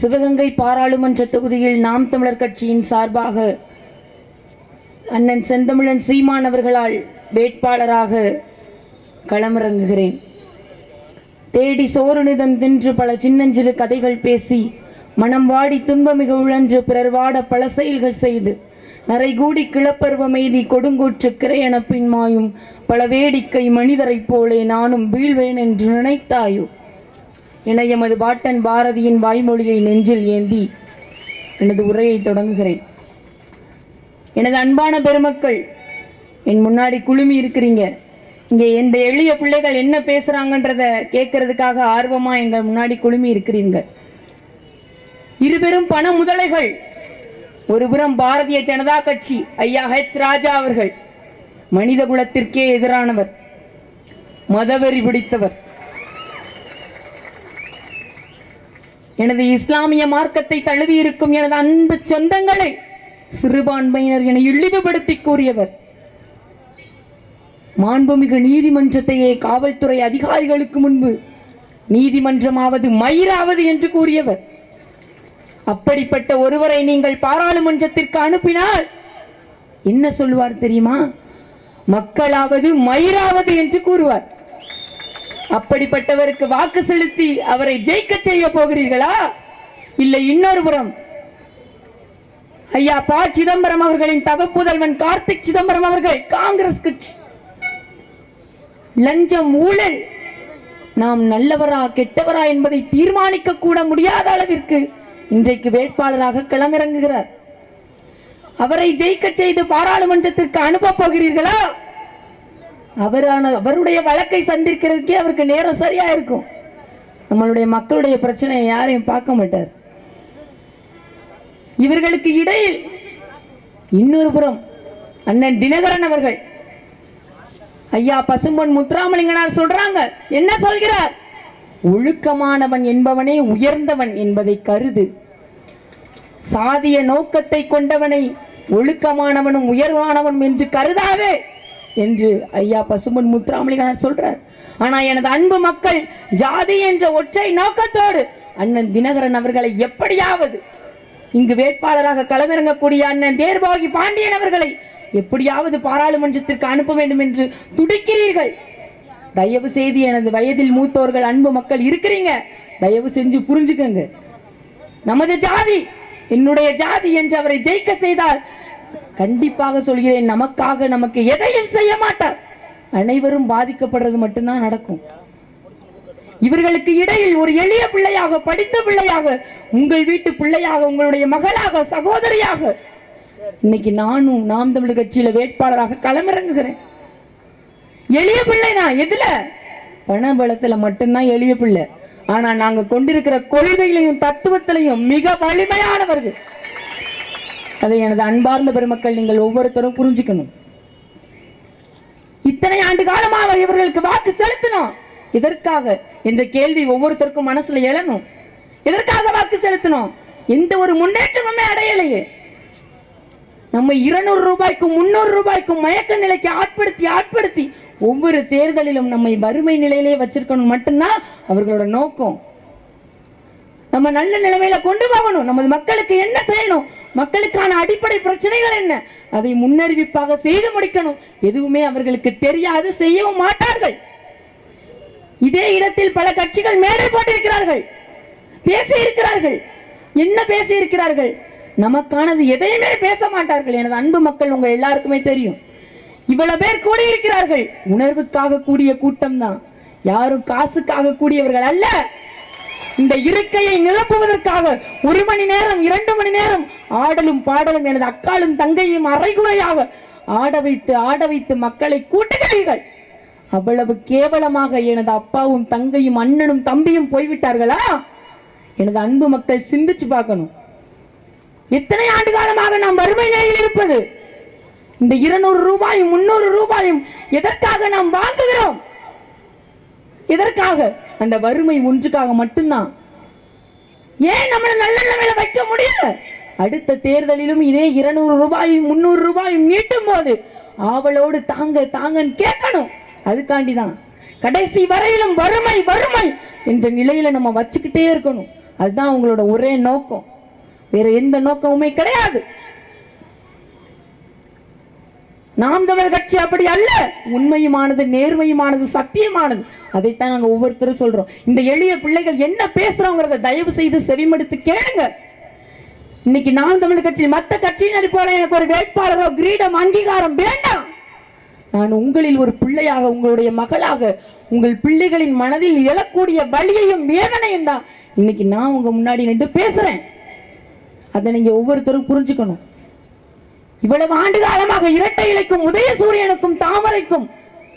சிவகங்கை பாராளுமன்ற தொகுதியில் நாம் தமிழர் கட்சியின் சார்பாக அண்ணன் செந்தமிழன் சீமான் அவர்களால் வேட்பாளராக களமிறங்குகிறேன். தேடி சோறு தின்று பல சின்னஞ்சிறு கதைகள் பேசி மனம் வாடி துன்பமிக உழன்று பிறர் வாட பல செயல்கள் செய்து நரைகூடி கிளப்பருவம் எய்தி கொடுங்கூற்று கிரையணப்பின் மாயும் பல வேடிக்கை மனிதரைப் போலே நானும் வீழ்வேன் என்று நினைத்தாயோ? என எமது பாட்டன் பாரதியின் வாய்மொழியை நெஞ்சில் ஏந்தி எனது உரையை தொடங்குகிறேன். எனது அன்பான பெருமக்கள் என் முன்னாடி குழுமி இருக்கிறீங்க. இங்கே இந்த எளிய பிள்ளைகள் என்ன பேசுகிறாங்கன்றத கேட்கறதுக்காக ஆர்வமாக எங்கள் முன்னாடி குழுமி இருக்கிறீங்க இருபெரும் பண முதலைகள் ஒருபுறம் பாரதிய ஜனதா கட்சி ஐயா ஹெச் ராஜா அவர்கள் மனித குலத்திற்கே எதிரானவர் மதவெறி பிடித்தவர். எனது இஸ்லாமிய மார்க்கத்தை தழுவி இருக்கும் எனது அன்பு சொந்தங்களை சிறுபான்மையினர் என இழிவுபடுத்தி கூறியவர். மாண்புமிகு நீதிமன்றத்தையே காவல்துறை அதிகாரிகளுக்கு முன்பு நீதிமன்றமாவது மயிராவது என்று கூறியவர். அப்படிப்பட்ட ஒருவரை நீங்கள் பாராளுமன்றத்திற்கு அனுப்பினால் என்ன சொல்லுவார் தெரியுமா? மக்களாவது மயிராவது என்று கூறுவார். அப்படிப்பட்டவருக்கு வாக்கு செலுத்தி அவரை ஜெயிக்க செய்ய போகிறீர்களா? இல்லை இன்னொரு புறம். ஐயா ப. சிதம்பரம் அவர்களின் தவப்புதல்வன் கார்த்திக் சிதம்பரம் அவர்கள் காங்கிரஸ் கட்சி. லஞ்சம் ஊழல். நாம் நல்லவரா கெட்டவரா என்பதை தீர்மானிக்க கூட முடியாத அளவிற்கு இன்றைக்கு வேட்பாளராக களமிறங்குகிறார். அவரை ஜெயிக்க செய்து பாராளுமன்றத்திற்கு அனுப்ப போகிறீர்களா? அவரான அவருடைய வழக்கை சந்திக்கிறதுக்கே அவருக்கு நேரம் சரியா இருக்கும் நம்மளுடைய மக்களுடைய பிரச்சனையை யாரையும் பார்க்க மாட்டார். இவர்களுக்கு இடையில் இன்னொரு புறம் அண்ணன் தினகரன் அவர்கள். ஐயா பசும்பொன் முத்துராமலிங்கனார் சொல்றாங்க என்ன சொல்கிறார்? ஒழுக்கமானவன் என்பவனே உயர்ந்தவன் என்பதை கருது. சாதிய நோக்கத்தை கொண்டவனை ஒழுக்கமானவனும் உயர்வானவனும் என்று கருதாதே. என்று ஐயா பசுமன் முத்துராமலிங்கனார் சொல்றார். ஆனா எனது அன்பு மக்கள் ஜாதி என்ற ஒற்றை நோக்கத்தோடு அண்ணன் தினகரன் அவர்களை எப்படியாவது இங்கு வேட்பாளராக களமிறங்கக்கூடிய அண்ணன் தேர்பாகி பாண்டியன் அவர்களை எப்படியாவது பாராளுமன்றத்திற்கு அனுப்ப வேண்டும் என்று துடிக்கிறீர்கள். தயவு செய்து எனது வயதில் மூத்தோர்கள் அன்பு மக்கள் இருக்கிறீங்க. தயவு செஞ்சு புரிஞ்சுக்கங்க. நமது ஜாதி என்னுடைய ஜாதி என்று அவரை ஜெயிக்க செய்தால் கண்டிப்பாக சொல்கிறேன் நமக்காக நமக்கு எதையும் செய்ய மாட்டார். அனைவரும் பாதிக்கப்படுறது மட்டும்தான் நடக்கும். இவர்களுக்கு இடையில் ஒரு எளிய பிள்ளையாக படித்த பிள்ளையாக உங்கள் வீட்டு பிள்ளையாக உங்களுடைய மகளாக சகோதரியாக இன்னைக்கு நானும் நாம் தமிழ் கட்சியில வேட்பாளராக களமிறங்குகிறேன். எளிய பிள்ளை தான் எதுல? பண பலத்துல மட்டும்தான் எளிய பிள்ளை. ஆனா நாங்க கொண்டிருக்கிற கொள்கையிலையும் தத்துவத்திலையும் மிக வலிமையானவர்கள். அதை எனது அன்பார்ந்த பெருமக்கள் நீங்கள் ஒவ்வொருத்தரும் புரிஞ்சுக்கணும். இத்தனை ஆண்டு காலமாக இவர்களுக்கு வாக்கு செலுத்தணும் எதற்காக? என்ற கேள்வி ஒவ்வொருத்தருக்கும் மனசுல எழணும். எதற்காக வாக்கு செலுத்தணும் எந்த ஒரு முன்னேற்றமுமே அடையலையே. நம்ம இருநூறு ரூபாய்க்கும் முன்னூறு ரூபாய்க்கும் மயக்க நிலைக்கு ஆட்படுத்தி ஆட்படுத்தி ஒவ்வொரு தேர்தலிலும் நம்மை வறுமை நிலையிலே வச்சிருக்கணும் மட்டும்தான் அவர்களோட நோக்கம். நம்ம நல்ல நிலைமையில கொண்டு போகணும். நமது மக்களுக்கு என்ன செய்யணும்? மக்களுக்கான அடிப்படை பிரச்சனைகள் என்ன? அதை முன்னறிவிப்பாக செய்து முடிக்கணும். எதுவுமே அவர்களுக்கு தெரியாது செய்யவும் மாட்டார்கள். இதே இடத்தில் பல கட்சிகள் மேடை போட்டிருக்கிறார்கள். பேசி இருக்கிறார்கள் என்ன பேசி இருக்கிறார்கள் நமக்கானது எதையுமே பேச மாட்டார்கள். எனது அன்பு மக்கள் உங்க எல்லாருக்குமே தெரியும். இவ்வளவு பேர் கூடியிருக்கிறார்கள். உணர்வுக்காக கூடிய கூட்டம் தான். யாரும் காசுக்காக கூடியவர்கள் அல்ல. இந்த இருக்கையை நிரப்புவதற்காக ஒரு மணி நேரம் இரண்டு மணி நேரம் ஆடலும் பாடலும் எனது அக்காலும் தங்கையும் அரைகுறையாக ஆட வைத்து ஆட வைத்து மக்களை கூட்டுகிறீர்கள். அவ்வளவு கேவலமாக எனது அப்பாவும் தங்கையும் அண்ணனும் தம்பியும் போய்விட்டார்களா? எனது அன்பு மக்கள் சிந்திச்சு பார்க்கணும். எத்தனை ஆண்டு காலமாக நாம் வறுமை நிலையில் இருப்பது? இந்த இருநூறு ரூபாயும் முன்னூறு ரூபாயும் எதற்காக நாம் வாங்குகிறோம்? எதற்காக? அந்த வறுமை ஒன்றுக்காக மட்டும்தான். ஏன் நம்மளை நல்ல நிலைமையில வைக்க முடியல? அடுத்த தேர்தலிலும் இதே இருநூறு ரூபாயும் முந்நூறு ரூபாயும் நீட்டும் போது ஆவலோடு தாங்க தாங்கன்னு கேட்கணும். அதுக்காண்டி தான் கடைசி வரையிலும் வறுமை வறுமை என்ற நிலையில நம்ம வச்சுக்கிட்டே இருக்கணும். அதுதான் அவங்களோட ஒரே நோக்கம். வேற எந்த நோக்கமுமே கிடையாது. நாம் தமிழ் கட்சி அப்படி அல்ல. உண்மையுமானது நேர்மையுமானது சத்தியமானது. அதைத்தான் நாங்கள் ஒவ்வொருத்தரும் சொல்றோம். இந்த எளிய பிள்ளைகள் என்ன பேசுறோங்கிறத தயவு செய்து செவிமடுத்து கேளுங்க. இன்னைக்கு நாம் தமிழ் கட்சி மத்த கட்சியினர் போல எனக்கு ஒரு வேட்பாளரோ கிரீடம் அங்கீகாரம் வேண்டாம். நான் உங்களில் ஒரு பிள்ளையாக உங்களுடைய மகளாக உங்கள் பிள்ளைகளின் மனதில் எழக்கூடிய வலியையும் வேதனையும் தான் இன்னைக்கு நான் உங்க முன்னாடி நின்று பேசுறேன். அதை நீங்க ஒவ்வொருத்தரும் புரிஞ்சுக்கணும். இவ்வளவு ஆண்டு காலமாக இரட்டை இலைக்கும் உதய சூரியனுக்கும் தாமரைக்கும்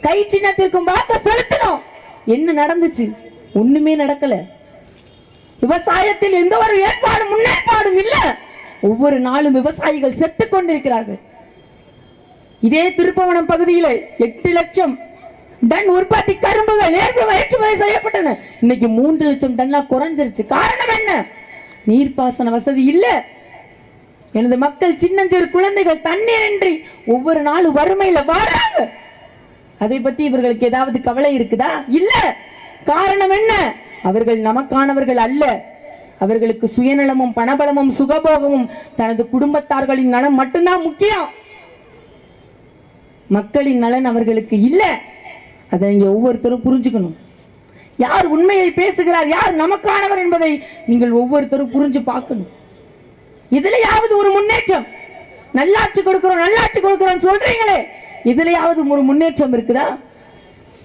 கை சின்னத்திற்கும் வாக்க செலுத்தினோம். என்ன நடந்துச்சு? ஒண்ணுமே நடக்கல. விவசாயத்தில் எந்த ஒரு ஏற்பாடும் முன்னேற்பாடும் இல்ல. ஒவ்வொரு நாளும் விவசாயிகள் செத்து கொண்டிருக்கிறார்கள். இதே திருப்பவனம் பகுதியில் எட்டு லட்சம் டன் உற்பத்தி கரும்புகள் ஏற்றுமதி செய்யப்பட்டன. இன்னைக்கு மூன்று லட்சம் டன்னா குறைஞ்சிருச்சு. காரணம் என்ன? நீர்ப்பாசன வசதி இல்லை. எனது மக்கள் சின்னஞ்சிறு குழந்தைகள் தண்ணீரின்றி ஒவ்வொரு நாளும் வறுமையில வாழறாங்க அதை பத்தி இவர்களுக்கு ஏதாவது கவலை இருக்குதா? இல்ல. காரணம் என்ன? அவர்கள் நமக்கானவர்கள் அல்ல. அவர்களுக்கு சுயநலமும் பணபலமும் சுகபோகமும் தனது குடும்பத்தார்களின் நலம் மட்டும்தான் முக்கியம். மக்களின் நலன் அவர்களுக்கு இல்ல. அதை நீங்க ஒவ்வொருத்தரும் புரிஞ்சுக்கணும். யார் உண்மையை பேசுகிறார்? யார் நமக்கானவர் என்பதை நீங்கள் ஒவ்வொருத்தரும் புரிஞ்சு பார்க்கணும். இதுலயாவது ஒரு முன்னேற்றம். நல்லாட்சி கொடுக்கிறோம் நல்லாட்சி கொடுக்கிறோம் சொல்றீங்களே. இதுலயாவது ஒரு முன்னேற்றம் இருக்குதா?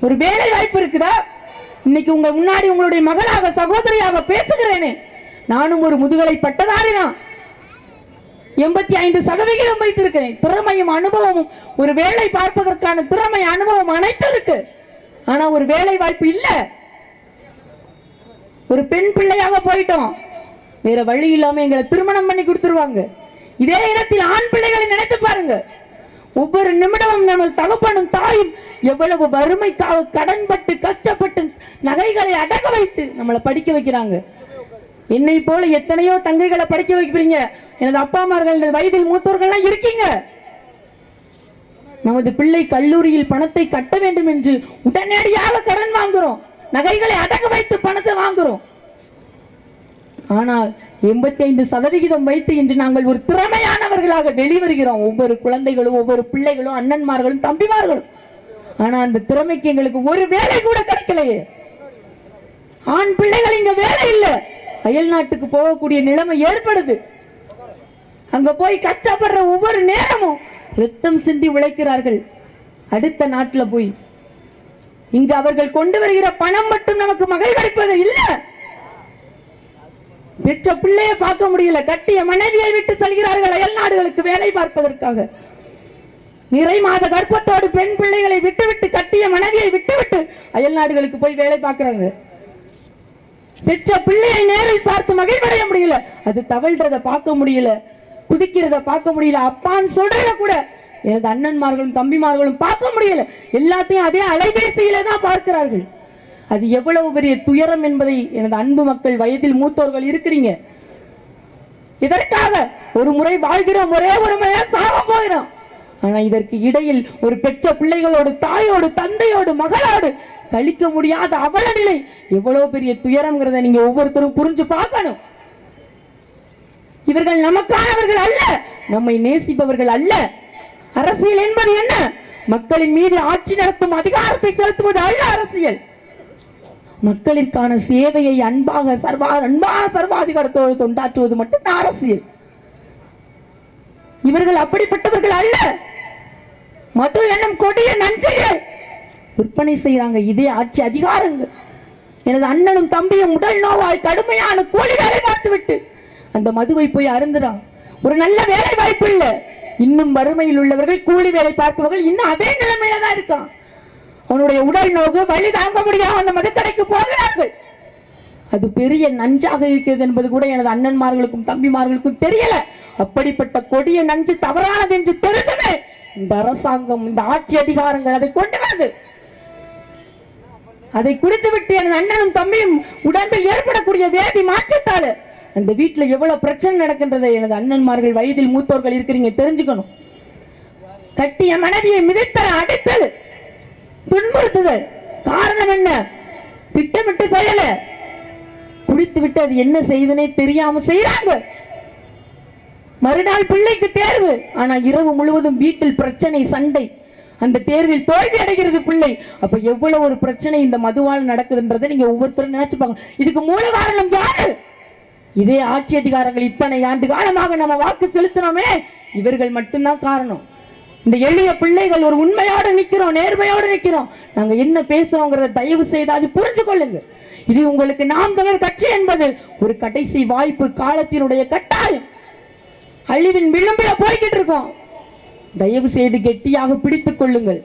ஒரு வேலை வாய்ப்பு இருக்குதா? இன்னைக்கு உங்க முன்னாடி உங்களுடைய மகளாக சகோதரியாக பேசுகிறேனே. நானும் ஒரு முதுகலை பட்டதாரி தான் எண்பத்தி ஐந்து சதவிகிதம் வைத்திருக்கிறேன். திறமையும் அனுபவமும் ஒரு வேலை பார்ப்பதற்கான திறமை அனுபவம் அனைத்தும் இருக்கு. ஆனா ஒரு வேலை வாய்ப்பு இல்லை. ஒரு பெண் பிள்ளையாக போயிட்டோம். வேற வழி இல்லாம எங்களை திருமணம் பண்ணி கொடுத்துருவாங்க. இதே இடத்தில் ஆண் பிள்ளைகளை நினைத்து பாருங்க. ஒவ்வொரு நிமிடமும் நமது தகப்பனும் தாயும் எவ்வளவு வறுமைக்காக கடன்பட்டு கஷ்டப்பட்டு நகைகளை அடக வைத்து நம்மளை படிக்க வைக்கிறாங்க. என்னை போல எத்தனையோ தங்கைகளை படிக்க வைக்கிறீங்க. எனது அப்பா அம்மார்கள் வயதில் மூத்தோர்கள்லாம் இருக்கீங்க. நமது பிள்ளை கல்லூரியில் பணத்தை கட்ட வேண்டும் என்று உடனடியாக கடன் வாங்குறோம். நகைகளை அடக வைத்து பணத்தை வாங்குறோம். ஆனால் எண்பத்தி ஐந்து சதவிகிதம் வைத்து இன்று நாங்கள் ஒரு திறமையானவர்களாக வெளிவருகிறோம். ஒவ்வொரு குழந்தைகளும் ஒவ்வொரு பிள்ளைகளும் அண்ணன்மார்களும் தம்பிமார்களும். ஆனா அந்த திறமைக்கு எங்களுக்கு ஒரு வேலை கூட கிடைக்கலையே. ஆண் பிள்ளைகள் இங்க வேலை இல்லை. அயல் நாட்டுக்கு போகக்கூடிய நிலைமை ஏற்படுது. அங்க போய் கஷ்டப்படுற ஒவ்வொரு நேரமும் ரத்தம் சிந்தி உழைக்கிறார்கள். அடுத்த நாட்டில் போய் இங்கு அவர்கள் கொண்டு வருகிற பணம் மட்டும் நமக்கு மகிழ்வளிப்பது இல்லை. பெற்ற பிள்ளையை பார்க்க முடியல. கட்டிய மனைவியை விட்டு செல்கிறார்கள் அயல் நாடுகளுக்கு வேலை பார்ப்பதற்காக. நிறை மாத கர்ப்பத்தோடு பெண் பிள்ளைகளை விட்டுவிட்டு கட்டிய மனைவியை விட்டுவிட்டு அயல் நாடுகளுக்கு போய் வேலை பார்க்கறாங்க. பெற்ற பிள்ளையை நேரில் பார்த்து மகிழ்வடைய முடியல. அது தவழ்றத பார்க்க முடியல. குதிக்கிறத பார்க்க முடியல. அப்பான்னு சொல்றத கூட எனது அண்ணன்மார்களும் தம்பிமார்களும் பார்க்க முடியல. எல்லாத்தையும் அதே அலைபேசியில தான் பார்க்கிறார்கள். அது எவ்வளவு பெரிய துயரம் என்பதை எனது அன்பு மக்கள் வயதில் மூத்தோர்கள் இருக்கிறீங்க. இதற்காக ஒரு முறை வாழ்கிறோம் ஒரே ஒரு முறையா சாக போகிறோம். ஆனா இதற்கு இடையில் ஒரு பெற்ற பிள்ளைகளோடு தாயோடு தந்தையோடு மகளோடு கழிக்க முடியாத அவல நிலை எவ்வளவு பெரிய துயரம்ங்கிறத நீங்க ஒவ்வொருத்தரும் புரிஞ்சு பார்க்கணும். இவர்கள் நமக்கானவர்கள் அல்ல நம்மை நேசிப்பவர்கள் அல்ல. அரசியல் என்பது என்ன? மக்களின் மீது ஆட்சி நடத்தும் அதிகாரத்தை செலுத்துவது அல்ல அரசியல். மக்களிற்கான சேவையை அன்பாக சர்வா அன்பான சர்வாதிகாரத்தோடு தொண்டாற்றுவது மட்டும் அரசியல். இவர்கள் அப்படிப்பட்டவர்கள் அல்ல. மது எண்ணம் கொடிய நஞ்சையை விற்பனை செய்யறாங்க இதே ஆட்சி அதிகாரங்கள். எனது அண்ணனும் தம்பியும் உடல் நோவாய் கடுமையான கூலி வேலை பார்த்து விட்டு அந்த மதுவை போய் அருந்துறான். ஒரு நல்ல வேலை வாய்ப்பு இல்லை. இன்னும் வறுமையில் உள்ளவர்கள் கூலி வேலை பார்ப்பவர்கள் இன்னும் அதே நிலைமையில தான் இருக்கான். அவனுடைய உடல் நோக்கு வழி தாங்க முடியாம அந்த மதுக்கடைக்கு போகிறார்கள். அது பெரிய நஞ்சாக இருக்கிறது என்பது கூட எனது அண்ணன்மார்களுக்கும் தம்பிமார்களுக்கும் தெரியல. அப்படிப்பட்ட கொடிய நஞ்சு தவறானது என்று தெரிந்துமே இந்த அரசாங்கம் இந்த ஆட்சி அதிகாரங்கள் அதை கொண்டு வந்து அதை குடித்துவிட்டு எனது அண்ணனும் தம்பியும் உடம்பில் ஏற்படக்கூடிய வேதி மாற்றத்தால அந்த வீட்டுல எவ்வளவு பிரச்சனை நடக்கின்றதை எனது அண்ணன்மார்கள் வயதில் மூத்தோர்கள் இருக்கிறீங்க தெரிஞ்சுக்கணும். கட்டிய மனைவியை மிதித்தல அடித்தல் துன்புறுத்துதல். காரணம் என்ன? திட்டமிட்டு செய்யல. குடித்து விட்டு அது என்ன செய்தனே தெரியாம செய்யறாங்க மறுநாள் பிள்ளைக்கு தேர்வு. ஆனா இரவு முழுவதும் வீட்டில் பிரச்சனை சண்டை. அந்த தேர்வில் தோல்வி அடைகிறது பிள்ளை. அப்ப எவ்வளவு ஒரு பிரச்சனை இந்த மதுவால் நடக்குதுன்றதை நீங்க ஒவ்வொருத்தரும் நினைச்சுப்பாங்க இதுக்கு மூல காரணம் யாரு? இதே ஆட்சி அதிகாரங்கள் இத்தனை ஆண்டு காலமாக நம்ம வாக்கு செலுத்தினோமே. இவர்கள் மட்டும்தான் காரணம். இந்த எளிய பிள்ளைகள் ஒரு உண்மையோடு நிக்கிறோம் நேர்மையோடு நிக்கிறோம். நாங்க என்ன பேசுறோங்கிறத தயவு செய்து அது புரிஞ்சு கொள்ளுங்க இது உங்களுக்கு நாம் தமிழர் கட்சி என்பது ஒரு கடைசி வாய்ப்பு காலத்தினுடைய கட்டாயம். அழிவின் விளிம்பில போய்கிட்டு இருக்கோம். தயவு செய்து கெட்டியாக பிடித்துக் கொள்ளுங்கள்.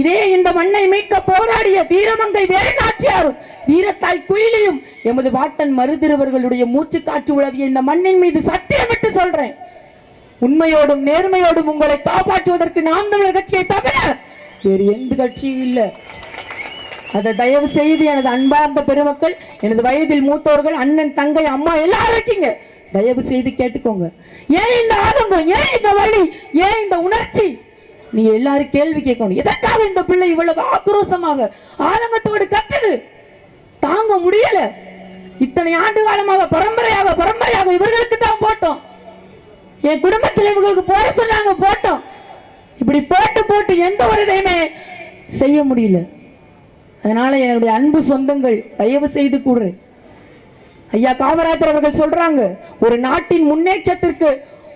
இதே இந்த மண்ணை மீட்க போராடிய வீரமங்கை வேலுநாச்சியாரும் வீரத்தாய் குயிலியும் எமது வாட்டன் மருதிருவர்களுடைய மூச்சு காற்று உழவிய இந்த மண்ணின் மீது சத்தியமிட்டு சொல்றேன். உண்மையோடும் நேர்மையோடும் உங்களை காப்பாற்றுவதற்கு நாம் தமிழர் கட்சியை தவிர வேறு எந்த கட்சியும் இல்லை. அதை தயவு செய்து எனது அன்பார்ந்த பெருமக்கள் எனது வயதில் மூத்தவர்கள் அண்ணன் தங்கை அம்மா எல்லாரும் இருக்கீங்க. தயவு செய்து கேட்டுக்கோங்க. ஏன் இந்த ஆதங்கம்? ஏன் இந்த வழி? ஏன் இந்த உணர்ச்சி? நீங்க எல்லாரும் கேள்வி கேட்கணும். எதற்காக இந்த பிள்ளை இவ்வளவு ஆக்ரோஷமாக ஆதங்கத்தோடு கத்துது? தாங்க முடியல. இத்தனை ஆண்டு காலமாக பரம பரம்பரையாக இவர்களுக்கு தான் போட்டோம் என் குடும்பத்தில் இவங்களுக்கு போட சொன்னாங்க போட்டோம். இப்படி போட்டு போட்டு எந்த ஒரு இதையுமே செய்ய முடியல. அதனால என்னுடைய அன்பு சொந்தங்கள் தயவு செய்து கூடுறேன் ஐயா காமராஜர் அவர்கள் சொல்றாங்க ஒரு நாட்டின் முன்னேற்றத்திற்கு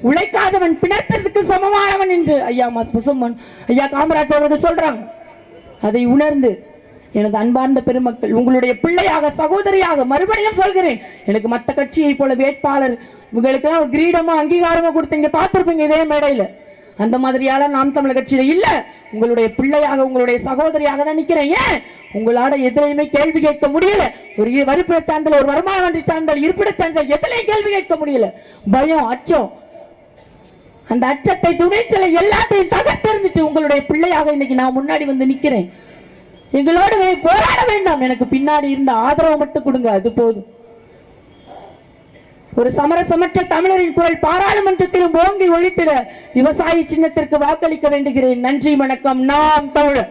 உழைக்காதவன் பிணத்திற்கு சமமானவன் என்று. ஐயா மசம்மன் ஐயா காமராஜர் அவர்கள் சொல்றாங்க. அதை உணர்ந்து எனது அன்பார்ந்த பெருமக்கள் உங்களுடைய பிள்ளையாக சகோதரியாக மறுபடியும் சொல்கிறேன். எனக்கு மற்ற கட்சியை போல வேட்பாளர் இவங்களுக்கெல்லாம் கிரீடமோ அங்கீகாரமோ கொடுத்தீங்க பார்த்துருப்பீங்க இதே மேடையில. அந்த மாதிரியால நாம் தமிழர் கட்சியில இல்ல. உங்களுடைய பிள்ளையாக உங்களுடைய சகோதரியாக தான் நிக்கிறேன். ஏன்? உங்களால எதுலையுமே கேள்வி கேட்க முடியல. ஒரு வரிப்பிட சான்றல் ஒரு வருமான வண்டி சான்றல் இருப்பிட சான்றல் எதுலையும் கேள்வி கேட்க முடியல. பயம் அச்சம். அந்த அச்சத்தை துணைச்சலை எல்லாத்தையும் தகர்த்தெறிஞ்சிட்டு உங்களுடைய பிள்ளையாக இன்னைக்கு நான் முன்னாடி வந்து நிக்கிறேன். எங்களோடு போராட வேண்டாம். எனக்கு பின்னாடி இருந்த ஆதரவு மட்டும் கொடுங்க அது போதும். ஒரு சமரசமற்ற தமிழரின் குரல் பாராளுமன்றத்திலும் ஓங்கி ஒழித்திட விவசாயி சின்னத்திற்கு வாக்களிக்க வேண்டுகிறேன். நன்றி வணக்கம். நாம் தமிழர்.